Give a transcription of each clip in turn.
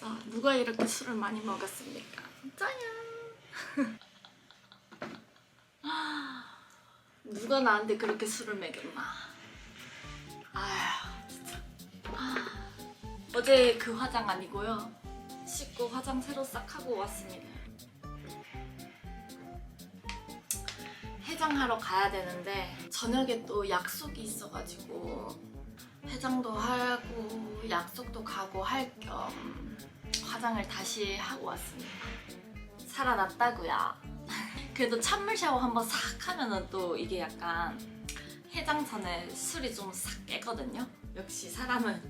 진짜 누가 이렇게 술을 많이 먹었습니까? 진짜야. 누가 나한테 그렇게 술을 먹였나? 아휴 진짜. 아, 어제 그 화장 아니고요. 씻고 화장 새로 싹 하고 왔습니다. 해장하러 가야 되는데 저녁에 또 약속이 있어가지고 해장도 하고 약속도 가고 할 겸 화장을 다시 하고 왔습니다. 살아났다고요. 그래도 찬물 샤워 한번 싹 하면은 또 이게 약간 해장 전에 술이 좀 싹 깨거든요. 역시 사람은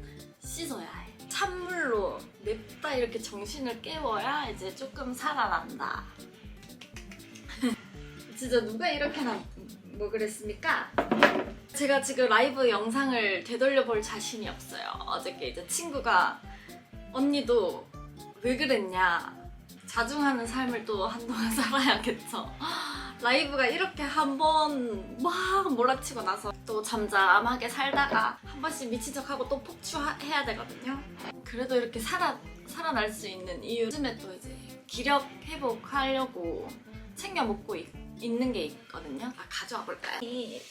씻어야 해. 찬물로 냅다 이렇게 정신을 깨워야 이제 조금 살아난다. 진짜 누가 이렇게 나 뭐 그랬습니까? 제가 지금 라이브 영상을 되돌려 볼 자신이 없어요. 어저께 이제 친구가 언니도 왜 그랬냐. 자중하는 삶을 또 한동안 살아야겠죠. 라이브가 이렇게 한번 막 몰아치고 나서 또 잠잠하게 살다가 한 번씩 미친 척하고 또 폭주해야 되거든요. 그래도 이렇게 살아, 살아날 수 있는 이유. 요즘에 또 이제 기력 회복하려고 챙겨 먹고 있, 있는 게 있거든요. 아, 가져와 볼까요? 이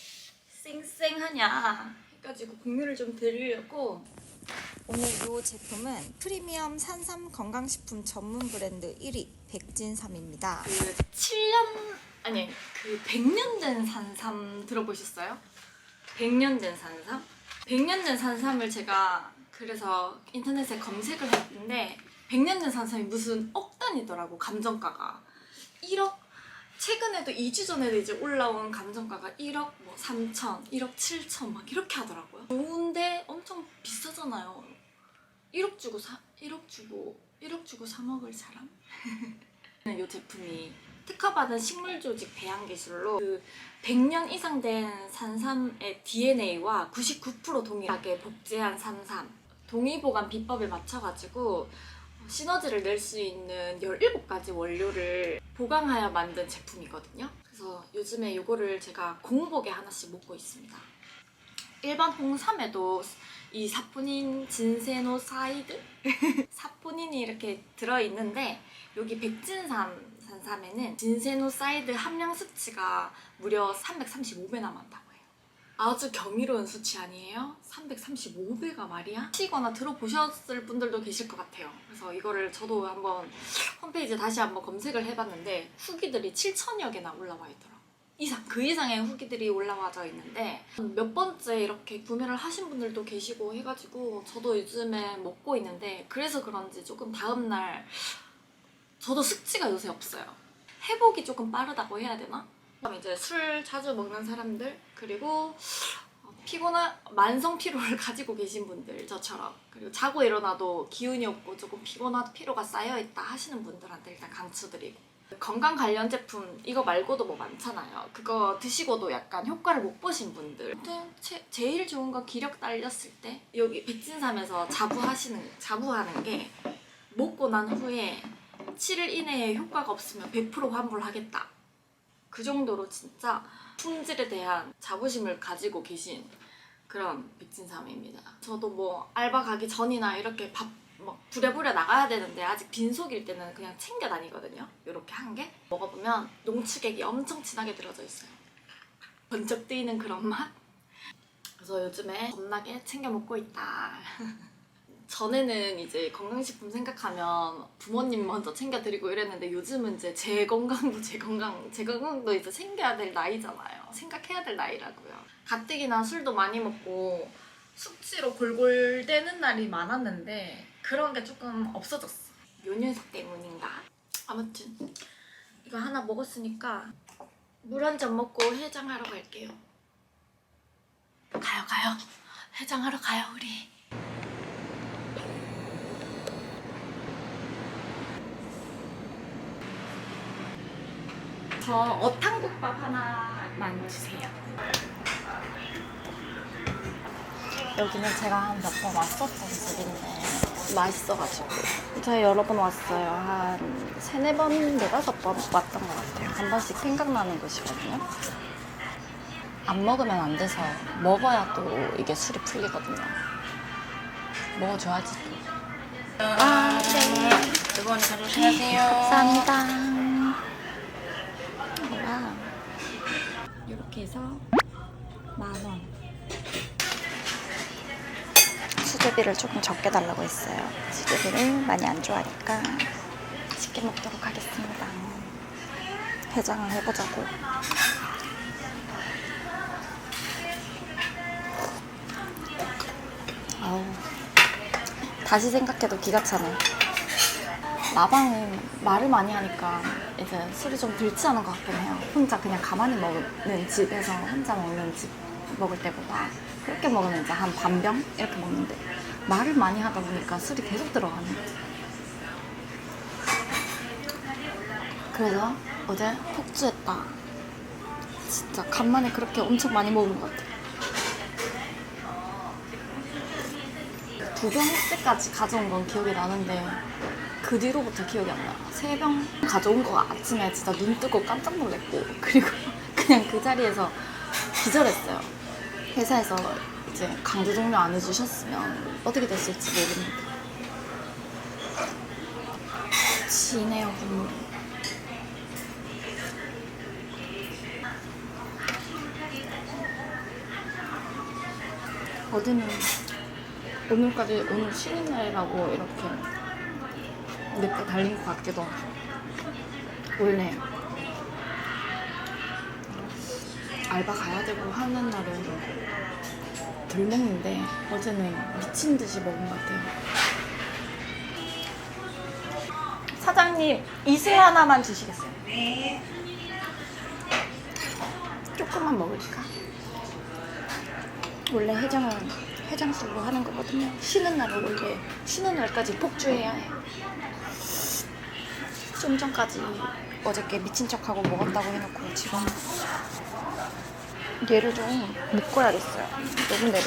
쌩쌩하냐 해가지고 공유를 좀 드리려고 오늘 이 제품은 프리미엄 산삼 건강식품 전문 브랜드 1위 백진삼입니다. 그 7년 아니 그 100년 된 산삼 들어보셨어요? 100년 된 산삼? 100년 된 산삼을 제가 그래서 인터넷에 검색을 했는데 100년 된 산삼이 무슨 억 단위더라고 감정가가 1억 최근에도 2주 전에도 이제 올라온 감정가가 1억 뭐 3천, 1억 7천 막 이렇게 하더라고요. 좋은데 엄청 비싸잖아요. 1억 주고 사 1억 주고 1억 주고 사 먹을 사람? 이 제품이 특허받은 식물 조직 배양 기술로 그 100년 이상 된 산삼의 DNA와 99% 동일하게 복제한 산삼 동의 보관 비법에 맞춰가지고 시너지를 낼 수 있는 17가지 원료를 보강하여 만든 제품이거든요. 그래서 요즘에 이거를 제가 공복에 하나씩 먹고 있습니다. 일반 홍삼에도 이 사포닌 진세노사이드 사포닌이 이렇게 들어있는데 여기 백진삼 산삼에는 진세노사이드 함량 수치가 무려 335배나 많다고. 아주 경이로운 수치 아니에요? 335배가 말이야? 치거나 들어보셨을 분들도 계실 것 같아요. 그래서 이거를 저도 한번 홈페이지에 다시 한번 검색을 해봤는데 후기들이 7천여 개나 올라와 있더라고요. 이상 그 이상의 후기들이 올라와져 있는데 몇 번째 이렇게 구매를 하신 분들도 계시고 해가지고 저도 요즘에 먹고 있는데 그래서 그런지 조금 다음날 저도 숙취가 요새 없어요. 회복이 조금 빠르다고 해야 되나? 그럼 이제 술 자주 먹는 사람들 그리고 어, 피곤한 만성 피로를 가지고 계신 분들 저처럼 그리고 자고 일어나도 기운이 없고 조금 피곤한 피로가 쌓여 있다 하시는 분들한테 일단 강추드리고 건강 관련 제품 이거 말고도 뭐 많잖아요. 그거 드시고도 약간 효과를 못 보신 분들. 아무튼 제, 제일 좋은 건 기력 딸렸을 때 여기 백진삼에서 자부하시는 자부하는 게 먹고 난 후에 7일 이내에 효과가 없으면 100% 환불하겠다. 그 정도로 진짜 품질에 대한 자부심을 가지고 계신 그런 백진삼입니다. 저도 뭐 알바 가기 전이나 이렇게 밥 막 부랴부랴 나가야 되는데 아직 빈속일 때는 그냥 챙겨 다니거든요. 이렇게 한 개 먹어보면 농축액이 엄청 진하게 들어져 있어요. 번쩍 뜨이는 그런 맛. 그래서 요즘에 겁나게 챙겨 먹고 있다. 전에는 이제 건강식품 생각하면 부모님 먼저 챙겨드리고 이랬는데 요즘은 이제 제 건강도 제 건강, 제 건강도 이제 챙겨야 될 나이잖아요. 생각해야 될 나이라고요. 가뜩이나 술도 많이 먹고 숙취로 골골대는 날이 많았는데 그런 게 조금 없어졌어. 요 녀석 때문인가? 아무튼 이거 하나 먹었으니까 물 한 잔 먹고 해장하러 갈게요. 가요 가요. 해장하러 가요 우리. 저 어탕국밥 하나만 주세요. 여기는 제가 한 몇 번 왔었던 집인데 맛있어가지고 저희 여러 번 왔어요. 한 세네 번, 네다섯 번 왔던 것 같아요. 한 번씩 생각나는 곳이거든요. 안 먹으면 안 돼서 먹어야 또 이게 술이 풀리거든요. 먹어줘야지 또. 아, 네. 두분 가져오세요. 감사합니다. 뭐야? 이렇게 해서 만 원. 수제비를 조금 적게 달라고 했어요. 수제비를 많이 안 좋아하니까 맛있게 먹도록 하겠습니다. 해장을 해보자고. 아우, 다시 생각해도 기가 차네. 마방은 말을 많이 하니까 이제 술이 좀 들지 않은 것 같긴 해요. 혼자 그냥 가만히 먹는 집에서 혼자 먹는 집 먹을 때보다 그렇게 먹으면 이제 한 반병 이렇게 먹는데 말을 많이 하다 보니까 술이 계속 들어가네. 그래서 어제 폭주했다. 진짜 간만에 그렇게 엄청 많이 먹은 것 같아. 두병 때까지 가져온 건 기억이 나는데 그 뒤로부터 기억이 안 나. 세 병 가져온 거 아침에 진짜 눈 뜨고 깜짝 놀랐고 그리고 그냥 그 자리에서 기절했어요. 회사에서 이제 강제 종료 안 해주셨으면 어떻게 됐을지 모르는데 지네요 국물이. 어디는 오늘까지 오늘 쉬는 날이라고 이렇게 늦게 달린 것 같기도 하고 원래 알바 가야 되고 하는 날은 덜 먹는데 어제는 미친 듯이 먹은 것 같아요 사장님 이슬 하나만 주시겠어요? 네 조금만 먹을까? 원래 해장은 해장술로 하는 거거든요. 쉬는 날은 원래 쉬는 날까지 폭주해야 해. 좀 전까지 어저께 미친 척하고 먹었다고 해놓고 지금 얘를 좀 묶어야겠어요. 내려.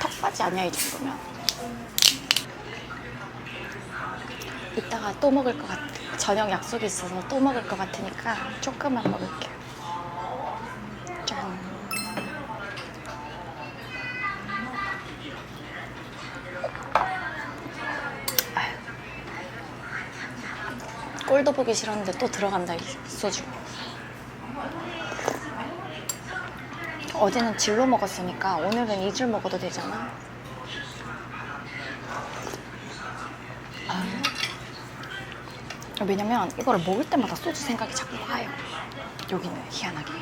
턱받이 아니야 이 정도면. 이따가 또 먹을 것 같아. 저녁 약속이 있어서 또 먹을 것 같으니까 조금만 먹을게요. 꼴도 보기 싫었는데 또 들어간다 이 소주. 어제는 질로 먹었으니까 오늘은 이 줄 먹어도 되잖아. 아. 왜냐면 이거를 먹을 때마다 소주 생각이 자꾸 와요. 여기는 희한하게.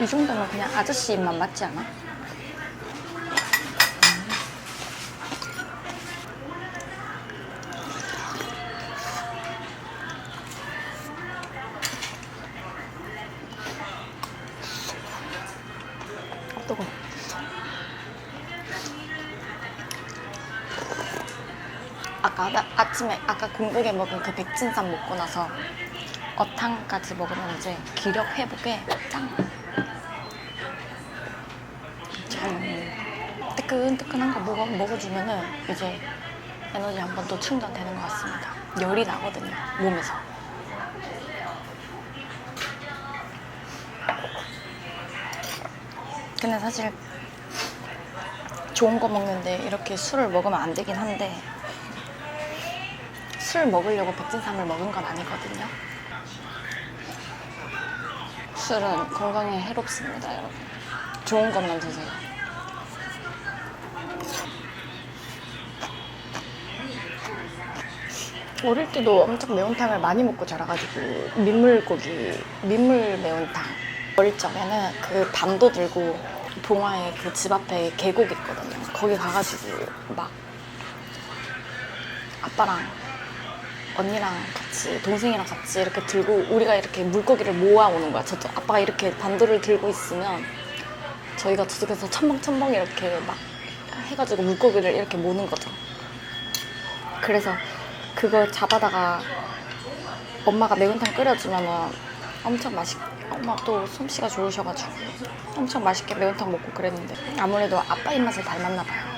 이 정도면 그냥 아저씨 입맛 맞지 않아? 아까 공복에 먹은 그 백진산 먹고 나서 어탕까지 먹으면 이제 기력 회복에 짱. 참 뜨끈뜨끈한 거 먹어 먹어주면은 이제 에너지 한번또 충전되는 것 같습니다. 열이 나거든요 몸에서. 근데 사실 좋은 거 먹는데 이렇게 술을 먹으면 안 되긴 한데 술 먹으려고 백진삼을 먹은 건 아니거든요. 술은 건강에 해롭습니다, 여러분. 좋은 것만 드세요. 어릴 때도 엄청 매운탕을 많이 먹고 자라가지고 민물고기, 민물 매운탕. 어릴 적에는 그 반도 들고 봉화에 그 집 앞에 계곡 있거든요. 거기 가가지고 막 아빠랑 언니랑 같이 동생이랑 같이 이렇게 들고 우리가 이렇게 물고기를 모아오는 거야. 저도 아빠가 이렇게 반도를 들고 있으면 저희가 저쪽에서 첨벙첨벙 이렇게 막 해가지고 물고기를 이렇게 모는 거죠. 그래서 그걸 잡아다가 엄마가 매운탕 끓여주면은 엄청 맛있. 엄마 또 솜씨가 좋으셔가지고 엄청 맛있게 매운탕 먹고 그랬는데 아무래도 아빠 입맛을 닮았나 봐요.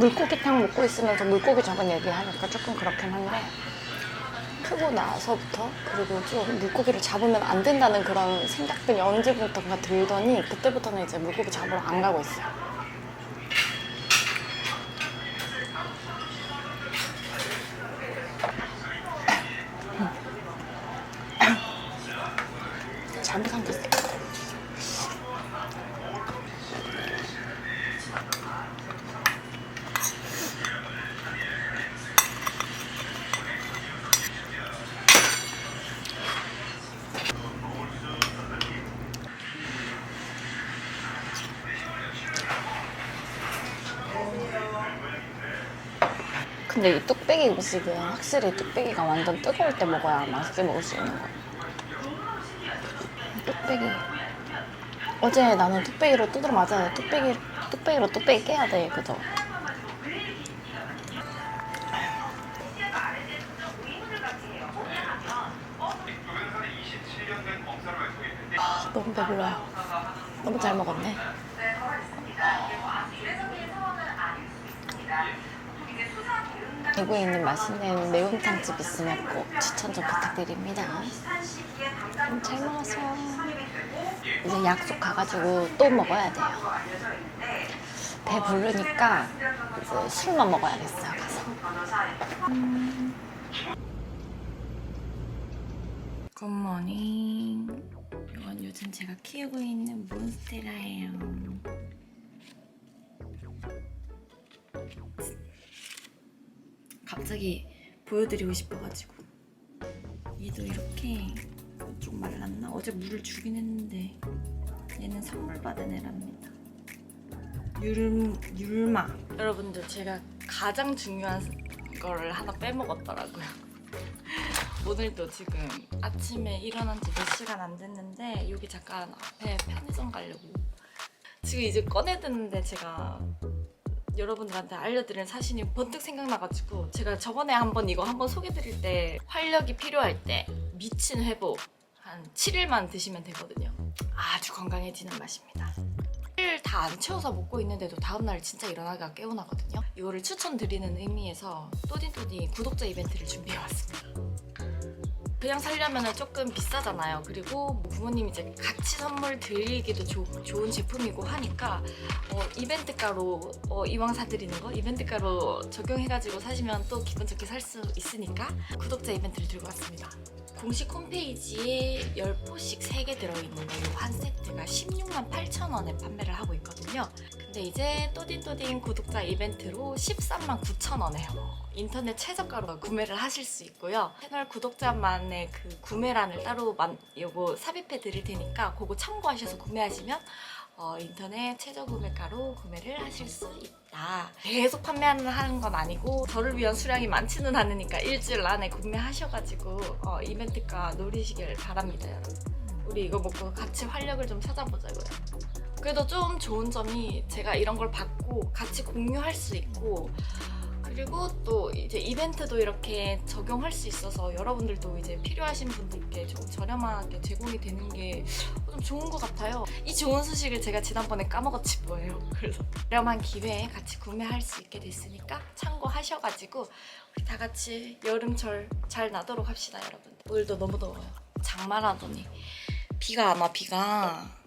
물고기탕 먹고 있으면 서 물고기 적은 얘기하니까 조금 그렇긴 한데 크고 나서부터 그리고 좀 물고기를 잡으면 안 된다는 그런 생각들이 언제부턴가 들더니 그때부터는 이제 물고기 잡으러 안 가고 있어요. 잘못 삼켰어. 근데 이 뚝배기 음식은 확실히 뚝배기가 완전 뜨거울 때 먹어야 맛있게 먹을 수 있는 거야. 뚝배기. 어제 나는 뚝배기로 두드려 맞았는데 뚝배기, 뚝배기로 뚝배기 깨야 돼, 그죠? 아, 너무 배불러요. 너무 잘 먹었네. 대구에 있는 맛있는 매운탕 집 있으면 꼭 추천 좀 부탁드립니다. 음, 잘 먹었어요. 이제 약속 가가지고 또 먹어야 돼요. 배 부르니까 이제 술만 먹어야겠어요, 가서. 음. 굿모닝. 이건 요즘 제가 키우고 있는 몬스테라예요. 갑자기 보여드리고 싶어가지고. 얘도 이렇게 좀 말랐나? 어제 물을 주긴 했는데 얘는 선물 받은 애랍니다. 율, 율마. 여러분들 제가 가장 중요한 거를 하나 빼먹었더라고요. 오늘도 지금 아침에 일어난 지 몇 시간 안 됐는데 여기 잠깐 앞에 편의점 가려고. 지금 이제 꺼내드는데 제가 여러분들한테 알려드린 사실이 번뜩 생각나가지고 제가 저번에 한번 이거 한번 소개드릴 때 활력이 필요할 때 미친 회복 한 7일만 드시면 되거든요. 아주 건강해지는 맛입니다. 7일 다 안 채워서 먹고 있는데도 다음날 진짜 일어나기가 깨운하거든요. 이거를 추천드리는 의미에서 또딘또딘 구독자 이벤트를 준비해왔습니다. 그냥 살려면 조금 비싸잖아요. 그리고 뭐 부모님 이제 같이 선물 드리기도 좋- 좋은 제품이고 하니까 어, 이벤트가로 어, 이왕 사드리는 거 이벤트가로 적용해가지고 사시면 또 기분 좋게 살 수 있으니까 구독자 이벤트를 들고 왔습니다. 공식 홈페이지에 10포씩 3개 들어있는 걸로 한 세트가 16만 8천 원에 판매를 하고 있거든요. 근데 이제 또딘또딘 구독자 이벤트로 13만 9천 원에 인터넷 최저가로 구매를 하실 수 있고요. 채널 구독자만의 그 구매란을 따로 만, 요거 삽입해 드릴 테니까 그거 참고하셔서 구매하시면 어, 인터넷 최저 구매가로 구매를 하실 수 있다. 계속 판매하는 하는 건 아니고 저를 위한 수량이 많지는 않으니까 일주일 안에 구매하셔가지고 어, 이벤트가 노리시길 바랍니다, 여러분. 우리 이거 먹고 같이 활력을 좀 찾아보자고요. 그래도 좀 좋은 점이 제가 이런 걸 받고 같이 공유할 수 있고 그리고 또 이제 이벤트도 이렇게 적용할 수 있어서 여러분들도 이제 필요하신 분들께 좀 저렴하게 제공이 되는 게 좀 좋은 것 같아요. 이 좋은 소식을 제가 지난번에 까먹었지 뭐예요. 그래서 저렴한 기회에 같이 구매할 수 있게 됐으니까 참고하셔가지고 우리 다 같이 여름철 잘 나도록 합시다, 여러분. 오늘도 너무 더워요. 장마라더니 비가 안 와, 비가.